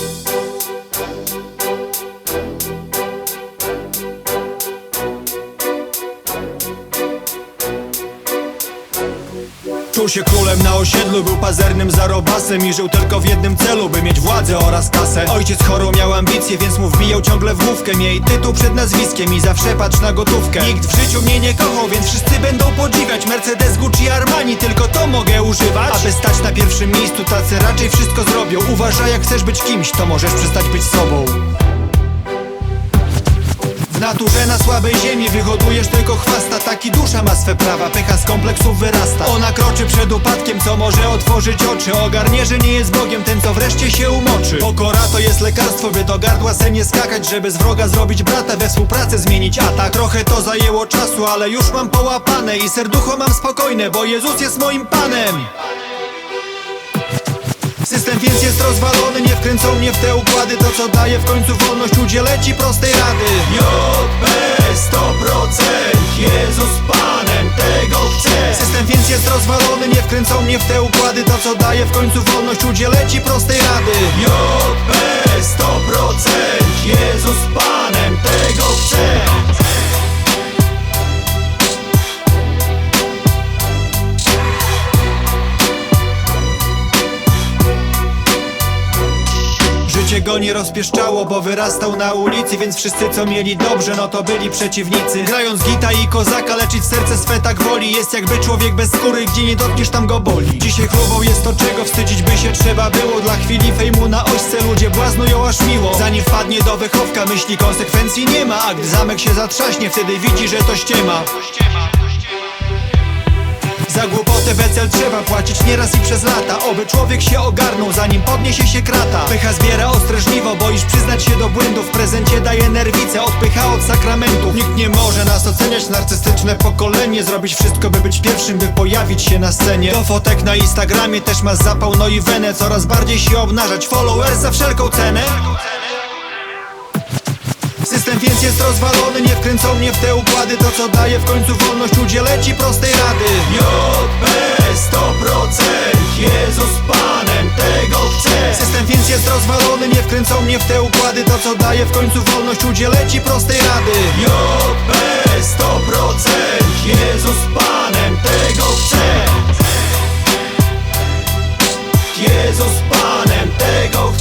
thank you. Się królem na osiedlu, był pazernym zarobasem I żył tylko w jednym celu, by mieć władzę oraz kasę. Ojciec chorą miał ambicje, więc mu wbijał ciągle w główkę. Miej tytuł przed nazwiskiem i zawsze patrz na gotówkę. Nikt w życiu mnie nie kochał, więc wszyscy będą podziwiać. Mercedes, Gucci, Armani, tylko to mogę używać. Aby stać na pierwszym miejscu, tacy raczej wszystko zrobią. Uważaj, jak chcesz być kimś, to możesz przestać być sobą. Naturze na słabej ziemi wyhodujesz tylko chwasta Taki dusza ma swe prawa, pycha z kompleksów wyrasta. Ona kroczy przed upadkiem, co może otworzyć oczy. Ogarnie, że nie jest Bogiem, ten co wreszcie się umoczy. Pokora to jest lekarstwo, by do gardła se nie skakać Żeby z wroga zrobić brata, we współpracę zmienić. Atak Trochę to zajęło czasu, ale już mam połapane I serducho mam spokojne, bo Jezus jest moim Panem. System więc jest rozwalony, nie wkręcą mnie w te układy. To co daje w końcu wolność, udzielę ci prostej rady. JB 100% wkręcą mnie w te układy To co daje w końcu wolność, udzielę ci prostej rady. JB 100% Jezus Panem Życie go nie rozpieszczało, bo wyrastał na ulicy Więc wszyscy co mieli dobrze, no to byli przeciwnicy. Grając gita i kozaka, leczyć serce swe tak woli. Jest jakby człowiek bez skóry, gdzie nie dotkniesz tam go boli. Dzisiaj chlubą jest to czego wstydzić by się trzeba było. Dla chwili fejmu na ośce ludzie błaznują aż miło. Zanim wpadnie do wychowka, myśli konsekwencji nie ma. A gdy zamek się zatrzaśnie, wtedy widzi, że to ściema za głupotę wecel trzeba płacić. Nieraz i przez lata Oby człowiek się ogarnął zanim podniesie się krata. Pycha zbiera ostre żniwo, boisz przyznać się do błędów. W prezencie daje nerwice, odpycha od sakramentów Nikt nie może nas oceniać, narcystyczne pokolenie. Zrobić wszystko by być pierwszym, by pojawić się na scenie. Do fotek na Instagramie też ma zapał, no i wenę. Coraz bardziej się obnażać, followers za wszelką cenę System więc jest rozwalony, nie wkręcą mnie w te układy. To co daje w końcu wolność, udzielę ci prostej rady. JB 100% Jezus Panem tego chce. System więc jest rozwalony, nie wkręcą mnie w te układy. To co daje w końcu wolność, udzielę ci prostej rady. JB 100% Jezus Panem tego chce. Jezus Panem tego